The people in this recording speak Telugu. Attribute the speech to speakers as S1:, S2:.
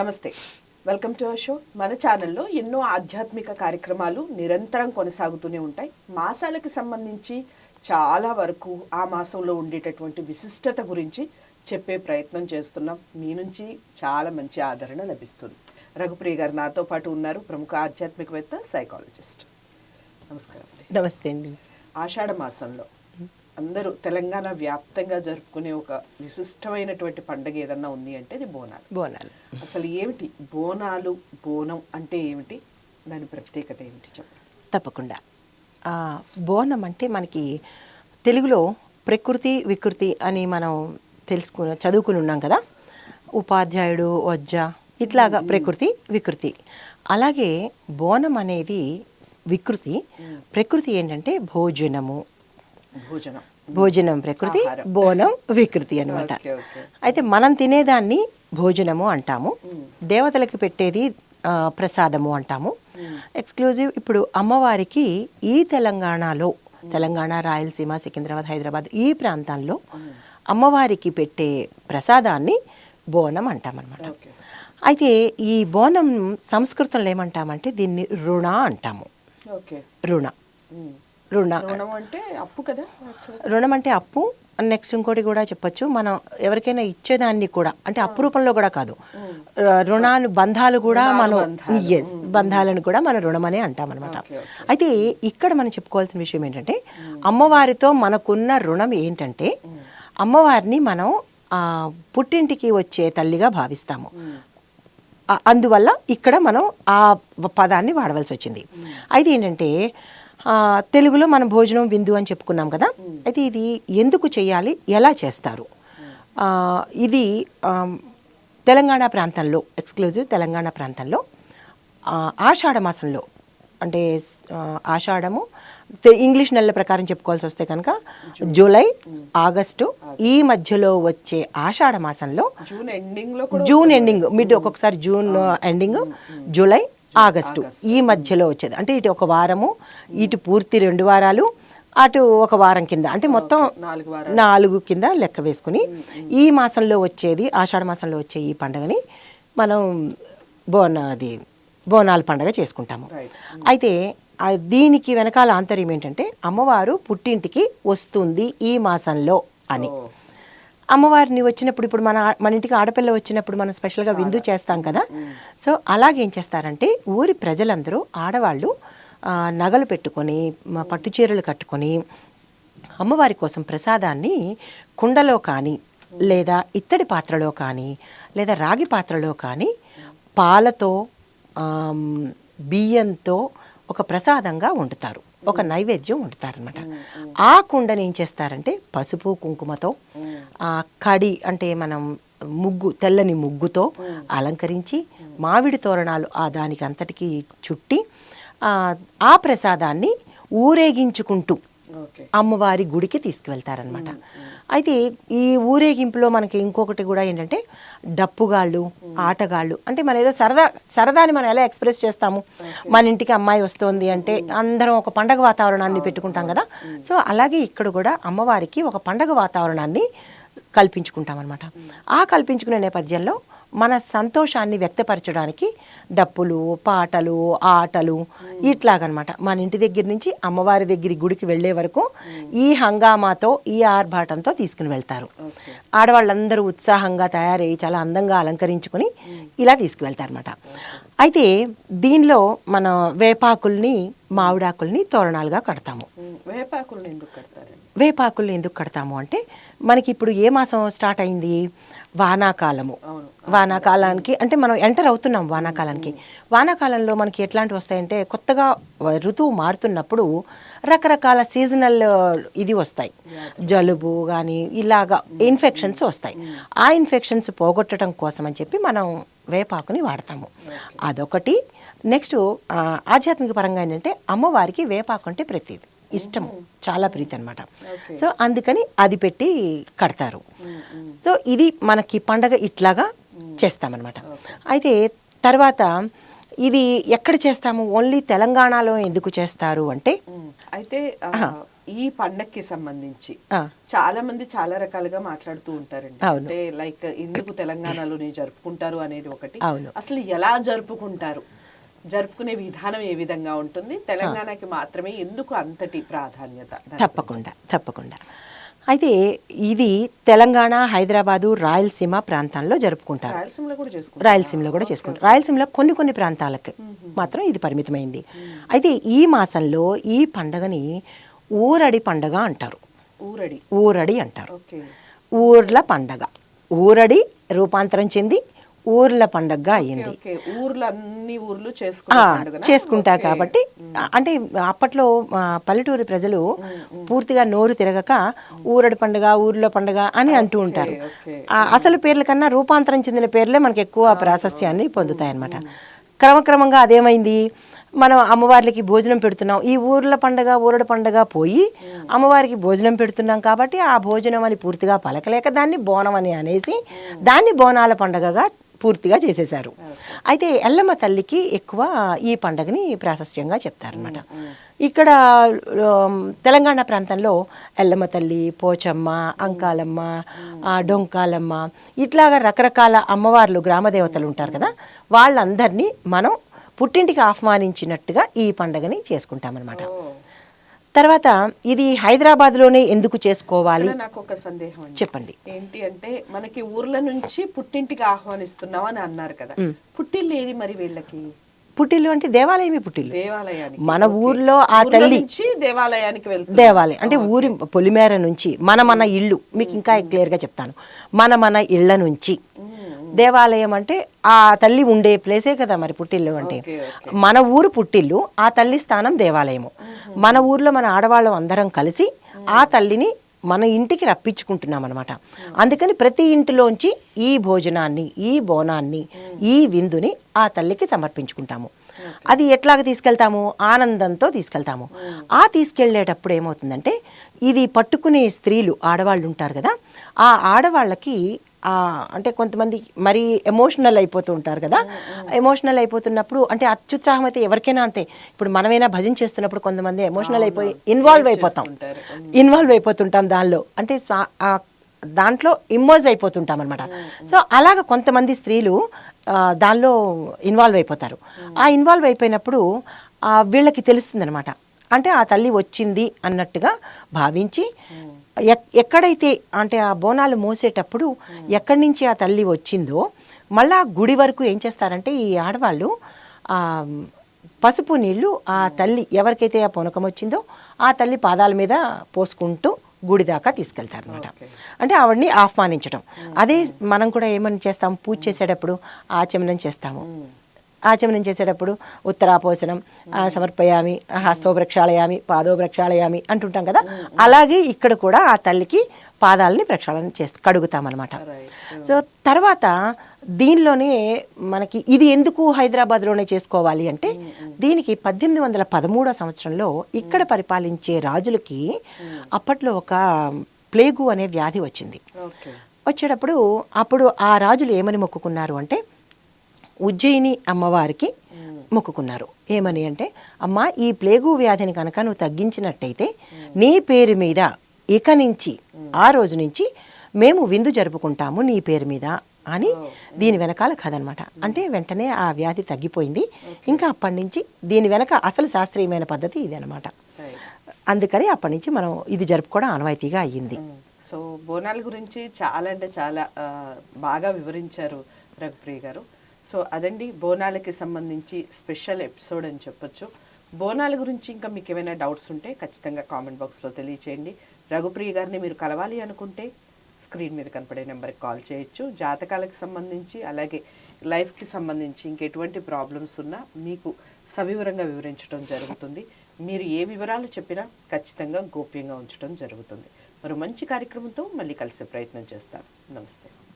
S1: నమస్తే. వెల్కమ్ టు అవర్ షో మన ఛానల్లో ఎన్నో ఆధ్యాత్మిక కార్యక్రమాలు నిరంతరం కొనసాగుతూనే ఉంటాయి. మాసాలకు సంబంధించి చాలా వరకు ఆ మాసంలో ఉండేటటువంటి విశిష్టత గురించి చెప్పే ప్రయత్నం చేస్తున్నాం. మీ నుంచి చాలా మంచి ఆదరణ లభిస్తుంది. రఘుప్రియ గారు నాతో పాటు ఉన్నారు ప్రముఖ ఆధ్యాత్మికవేత్త సైకాలజిస్ట్ నమస్కారం
S2: నమస్తే అండి.
S1: ఆషాఢ మాసంలో అందరూ తెలంగాణ వ్యాప్తంగా జరుపుకునే ఒక విశిష్టమైనటువంటి పండుగ ఏదన్నా ఉంది అంటే అది బోనాలు.
S2: బోనాలు.
S1: అసలు ఏమిటి? బోనాలు బోనం అంటే ఏమిటి? దాని ప్రత్యేకత ఏమిటి చెప్పండి
S2: తప్పకుండా. బోనం అంటే మనకి తెలుగులో ప్రకృతి వికృతి అని మనం తెలుసుకు చదువుకుని ఉన్నాం కదా? ఉపాధ్యాయుడు వజ్జ ఇట్లాగా ప్రకృతి వికృతి. అలాగే బోనం అనేది వికృతి. ప్రకృతి ఏంటంటే భోజనము
S1: భోజనం.
S2: భోజనం ప్రకృతి. బోనం వికృతి అనమాట. అయితే మనం తినేదాన్ని భోజనము అంటాము. దేవతలకు పెట్టేది ప్రసాదము అంటాము. ఎక్స్క్లూజివ్ ఇప్పుడు అమ్మవారికి ఈ తెలంగాణలో తెలంగాణ రాయలసీమ సికింద్రాబాద్ హైదరాబాద్ ఈ ప్రాంతాల్లో అమ్మవారికి పెట్టే ప్రసాదాన్ని బోనం అంటామన్నమాట. అయితే ఈ బోనం సంస్కృతంలో ఏమంటామంటే దీన్ని రుణ అంటాము. రుణ. రుణ.
S1: రుణం అంటే అప్పు కదా.
S2: రుణం అంటే అప్పు. నెక్స్ట్ ఇంకోటి కూడా చెప్పొచ్చు. మనం ఎవరికైనా ఇచ్చేదాన్ని కూడా అంటే అప్పు రూపంలో కూడా కాదు. రుణాలు బంధాలు కూడా మనం ఎస్ బంధాలను కూడా మనం రుణం అనే అంటాం అనమాట. అయితే ఇక్కడ మనం చెప్పుకోవాల్సిన విషయం ఏంటంటే అమ్మవారితో మనకున్న రుణం ఏంటంటే అమ్మవారిని మనం పుట్టింటికి వచ్చే తల్లిగా భావిస్తాము. అందువల్ల ఇక్కడ మనం ఆ పదాన్ని వాడవలసి వచ్చింది. అయితే ఏంటంటే తెలుగులో మనం భోజనం విందు అని చెప్పుకున్నాం కదా? అయితే ఇది ఎందుకు చేయాలి? ఎలా చేస్తారు? ఇది తెలంగాణ ప్రాంతంలో ఎక్స్క్లూజివ్ తెలంగాణ ప్రాంతంలో ఆషాఢ మాసంలో అంటే ఆషాఢము ఇంగ్లీష్ నెలల ప్రకారం చెప్పుకోవాల్సి వస్తే కనుక జూలై ఆగస్టు ఈ మధ్యలో వచ్చే ఆషాఢ మాసంలో
S1: జూన్ ఎండింగ్
S2: మిడ్ ఒక్కొక్కసారి జూన్ ఎండింగ్ జూలై ఆగస్టు ఈ మధ్యలో వచ్చేది. అంటే ఇటు ఒక వారము ఇటు పూర్తి రెండు వారాలు అటు ఒక వారం కింద. అంటే మొత్తం
S1: నాలుగు
S2: కింద లెక్క వేసుకుని ఈ మాసంలో వచ్చేది ఆషాఢ మాసంలో వచ్చే ఈ పండుగని మనం బోన అది బోనాల పండుగ చేసుకుంటాము. అయితే దీనికి వెనకాల ఆంతర్యం ఏంటంటే అమ్మవారు పుట్టింటికి వస్తుంది ఈ మాసంలో అని. అమ్మవారిని వచ్చినప్పుడు ఇప్పుడు మన మన ఇంటికి ఆడపిల్ల వచ్చినప్పుడు మనం స్పెషల్గా విందు చేస్తాం కదా. సో అలాగేం చేస్తారంటే ఊరి ప్రజలందరూ ఆడవాళ్ళు నగలు పెట్టుకొని పట్టు చీరలు కట్టుకొని అమ్మవారి కోసం ప్రసాదాన్ని కుండలో కానీ లేదా ఇత్తడి పాత్రలో కానీ లేదా రాగి పాత్రలో కానీ పాలతో బియ్యంతో ఒక ప్రసాదంగా వండుతారు. ఒక నైవేద్యం వండుతారనమాట ఆ కుండని ఏం చేస్తారంటే పసుపు కుంకుమతో ఆ కడి అంటే మనం ముగ్గు తెల్లని ముగ్గుతో అలంకరించి మామిడి తోరణాలు ఆ దానికి అంతటికి చుట్టి ఆ, ప్రసాదాన్ని ఊరేగించుకుంటూ అమ్మవారి గుడికి తీసుకువెళ్తారనమాట అయితే ఈ ఊరేగింపులో మనకి ఇంకొకటి కూడా ఏంటంటే డప్పుగాళ్ళు ఆటగాళ్ళు అంటే మన ఏదో సరదా సరదాని మనం ఎలా ఎక్స్ప్రెస్ చేస్తాము? మన ఇంటికి అమ్మాయి వస్తోంది అంటే అందరం ఒక పండగ వాతావరణాన్ని పెట్టుకుంటాం కదా? సో అలాగే ఇక్కడ కూడా అమ్మవారికి ఒక పండగ వాతావరణాన్ని కల్పించుకుంటాం అనమాట ఆ కల్పించుకునే నేపథ్యంలో మన సంతోషాన్ని వ్యక్తపరచడానికి డప్పులు పాటలు ఆటలు ఇట్లాగనమాట. మన ఇంటి దగ్గర నుంచి అమ్మవారి దగ్గర గుడికి వెళ్ళే వరకు ఈ హంగామాతో ఈ ఆర్భాటంతో తీసుకుని వెళ్తారు. ఆడవాళ్ళందరూ ఉత్సాహంగా తయారయ్యి చాలా అందంగా అలంకరించుకుని ఇలా తీసుకువెళ్తారన్నమాట. అయితే దీనిలో మన వేపాకుల్ని మామిడాకుల్ని తోరణాలుగా కడతాము.
S1: వేపాకులను
S2: వేపాకుల్ని ఎందుకు కడతాము అంటే మనకి ఇప్పుడు ఏ మాసం స్టార్ట్ అయింది? వానాకాలము. వానాకాలానికి అంటే మనం ఎంటర్ అవుతున్నాం వానాకాలానికి. వానాకాలంలో మనకి ఎట్లాంటివి వస్తాయంటే కొత్తగా ఋతువు మారుతున్నప్పుడు రకరకాల సీజనల్ ఇది వస్తాయి. జలుబు కానీ ఇలాగా ఇన్ఫెక్షన్స్ వస్తాయి. ఆ ఇన్ఫెక్షన్స్ పోగొట్టడం కోసం అని చెప్పి మనం వేపాకుని వాడతాము. అదొకటి. నెక్స్ట్ ఆధ్యాత్మిక పరంగా ఏంటంటే అమ్మవారికి వేపాకు అంటే ప్రతిది. ఇష్టం చాలా ప్రీతి అనమాట. సో అందుకని అది పెట్టి కడతారు. సో ఇది మనకి పండగ ఇట్లాగా చేస్తామన్నమాట. అయితే తర్వాత ఇది ఎక్కడ చేస్తాము? ఓన్లీ తెలంగాణలో ఎందుకు చేస్తారు అంటే.
S1: అయితే ఈ పండక్కి సంబంధించి చాలా మంది చాలా రకాలుగా మాట్లాడుతూ ఉంటారండి. అంటే లైక్ ఎందుకు తెలంగాణలోనే జరుపుకుంటారు అనేది ఒకటి.
S2: అవును.
S1: అసలు ఎలా జరుపుకుంటారు? జరుపుకునే విధానం ఏ విధంగా ఉంటుంది? తెలంగాణకి మాత్రమే ఎందుకు అంతటి ప్రాధాన్యత?
S2: తప్పకుండా తప్పకుండా. అయితే ఇది తెలంగాణ హైదరాబాదు రాయలసీమ ప్రాంతాల్లో జరుపుకుంటారు.
S1: రాయలసీమలో కూడా చేసుకుంటారు?
S2: రాయలసీమలో కొన్ని కొన్ని ప్రాంతాలకు మాత్రం ఇది పరిమితమైంది. అయితే ఈ మాసంలో ఈ పండగని ఊరడి పండగ అంటారు.
S1: ఊరడి.
S2: ఊరడి అంటారు. ఊర్ల పండగ. ఊరడి రూపాంతరం చెంది ఊర్ల పండగగా అయ్యింది.
S1: ఊర్లు అన్ని ఊర్లు ఓకే.
S2: కాబట్టి అంటే అప్పట్లో పల్లెటూరి ప్రజలు పూర్తిగా నోరు తిరగక ఊరడి పండుగ ఊర్లో పండుగ అని అంటూ ఉంటారు. అసలు పేర్ల కన్నా రూపాంతరం చెందిన పేర్లే మనకి ఎక్కువ ప్రాశస్త్యాన్ని పొందుతాయి అన్నమాట క్రమక్రమంగా అదేమైంది? మనం అమ్మవార్లకి భోజనం పెడుతున్నాం. ఈ ఊర్ల పండగ ఊరడి పండగ పోయి అమ్మవారికి భోజనం పెడుతున్నాం కాబట్టి ఆ భోజనం అని పూర్తిగా పలకలేక దాన్ని బోనం అని అనేసి దాన్ని బోనాల పండగగా పూర్తిగా చేసేశారు. అయితే ఎల్లమ్మ తల్లికి ఎక్కువ ఈ పండగని ప్రాశస్త్యంగా చెప్తారనమాట ఇక్కడ తెలంగాణ ప్రాంతంలో ఎల్లమ్మ తల్లి పోచమ్మ అంకాలమ్మ డొంకాలమ్మ ఇట్లాగా రకరకాల అమ్మవార్లు గ్రామ దేవతలు ఉంటారు కదా వాళ్ళందరినీ మనం పుట్టింటికి ఆహ్వానించినట్టుగా ఈ పండగని చేసుకుంటామన్నమాట. తర్వాత ఇది హైదరాబాద్లోనే ఎందుకు చేసుకోవాలి?
S1: నాకు ఒక సందేహం
S2: చెప్పండి.
S1: ఏంటి అంటే మనకి ఊర్ల నుంచి పుట్టింటికి ఆహ్వానిస్తున్నాం అని అన్నారు కదా. పుట్టిల్లు ఏది మరి వీళ్ళకి?
S2: పుట్టిల్లు అంటే దేవాలయమే పుట్టిల్లు.
S1: దేవాలయానికి.
S2: మన ఊర్లో ఆ తల్లి
S1: దేవాలయానికి వెళ్తారు
S2: దేవాలయం. అంటే ఊరి పొలిమేర నుంచి మన మన ఇల్లు మీకు ఇంకా క్లియర్గా చెప్తాను. మన మన ఇళ్ళ నుంచి. దేవాలయం అంటే ఆ తల్లి ఉండే ప్లేసే కదా మరి పుట్టిల్లు అంటే. మన ఊరు పుట్టిల్లు ఆ తల్లి స్థానం దేవాలయము. మన ఊర్లో మన ఆడవాళ్ళం అందరం కలిసి ఆ తల్లిని మన ఇంటికి రప్పించుకుంటున్నాం అనమాట అందుకని ప్రతి ఇంటిలోంచి ఈ భోజనాన్ని ఈ బోనాన్ని ఈ విందుని ఆ తల్లికి సమర్పించుకుంటాము. అది ఎట్లాగ తీసుకెళ్తాము? ఆనందంతో తీసుకెళ్తాము. ఆ తీసుకెళ్ళేటప్పుడు ఏమవుతుందంటే ఇది పట్టుకునే స్త్రీలు ఆడవాళ్ళు ఉంటారు కదా ఆ ఆడవాళ్ళకి అంటే కొంతమంది మరీ ఎమోషనల్ అయిపోతూ ఉంటారు కదా ఎమోషనల్ అయిపోతున్నప్పుడు అంటే అత్యుత్సాహం అయితే ఎవరికైనా అంతే. ఇప్పుడు మనమైనా భజన చేస్తున్నప్పుడు కొంతమంది ఎమోషనల్ అయిపోయి ఇన్వాల్వ్ అయిపోతాం. ఇన్వాల్వ్ అయిపోతుంటాం దానిలో. అంటే దాంట్లో ఇమ్మోజ్ అయిపోతుంటాం అనమాట సో అలాగ కొంతమంది స్త్రీలు దానిలో ఇన్వాల్వ్ అయిపోతారు. ఆ ఇన్వాల్వ్ అయిపోయినప్పుడు ఆ, వీళ్ళకి తెలుస్తుంది అనమాట అంటే ఆ తల్లి వచ్చింది అన్నట్టుగా భావించి ఎక్కడైతే అంటే ఆ బోనాలు మోసేటప్పుడు ఎక్కడి నుంచి ఆ తల్లి వచ్చిందో మళ్ళా గుడి వరకు ఏం చేస్తారంటే ఈ ఆడవాళ్ళు ఆ, పసుపు నీళ్ళు ఆ తల్లి ఎవరికైతే ఆ పొనకం వచ్చిందో ఆ తల్లి పాదాల మీద పోసుకుంటూ గుడి దాకా తీసుకెళ్తారు అనమాట అంటే ఆవిడ్ని ఆహ్వానించడం అదే మనం కూడా ఏమని చేస్తాం? పూజ చేసేటప్పుడు ఆచమనం చేస్తాము. ఆచమనం చేసేటప్పుడు ఉత్తరాపోసనం సమర్పయామి హస్తో ప్రక్షాళయామి పాదో ప్రక్షాళయామి అంటుంటాం కదా. అలాగే ఇక్కడ కూడా ఆ తల్లికి పాదాలని ప్రక్షాళన చేస్తూ కడుగుతామన్నమాట. సో తర్వాత దీనిలోనే మనకి ఇది ఎందుకు హైదరాబాద్లోనే చేసుకోవాలి అంటే దీనికి పద్దెనిమిది వందల పదమూడో సంవత్సరంలో ఇక్కడ పరిపాలించే రాజులకి అప్పట్లో ఒక ప్లేగు అనే వ్యాధి వచ్చింది. వచ్చేటప్పుడు అప్పుడు ఆ రాజులు ఏమని మొక్కుకున్నారు అంటే ఉజ్జయిని అమ్మవారికి మొక్కుకున్నారు. ఏమని అంటే అమ్మ ఈ ప్లేగు వ్యాధిని కనుక నువ్వు తగ్గించినట్టయితే నీ పేరు మీద ఇక నుంచి ఆ రోజు నుంచి మేము విందు జరుపుకుంటాము నీ పేరు మీద అని దీని వెనకాల కథ అనమాట అంటే వెంటనే ఆ వ్యాధి తగ్గిపోయింది. ఇంకా అప్పటి నుంచి దీని వెనక అసలు శాస్త్రీయమైన పద్ధతి ఇది అనమాట అందుకని అప్పటి నుంచి మనం ఇది జరుపుకోవడం ఆనవాయితీగా అయ్యింది.
S1: సో బోనాల గురించి చాలా అంటే చాలా బాగా వివరించారు రఘుప్రియ గారు. సో అదండి బోనాలకి సంబంధించి స్పెషల్ ఎపిసోడ్ అని చెప్పొచ్చు. బోనాల గురించి ఇంకా మీకు ఏమైనా డౌట్స్ ఉంటే ఖచ్చితంగా కామెంట్ బాక్స్లో తెలియచేయండి. రఘుప్రియ గారిని మీరు కలవాలి అనుకుంటే స్క్రీన్ మీద కనపడే నెంబర్కి కాల్ చేయొచ్చు. జాతకాలకు సంబంధించి అలాగే లైఫ్కి సంబంధించి ఇంకెటువంటి ప్రాబ్లమ్స్ ఉన్నా మీకు సవివరంగా వివరించడం జరుగుతుంది. మీరు ఏ వివరాలు చెప్పినా ఖచ్చితంగా గోప్యంగా ఉంచడం జరుగుతుంది. మరో మంచి కార్యక్రమంతో మళ్ళీ కలిసే ప్రయత్నం చేస్తాను. నమస్తే.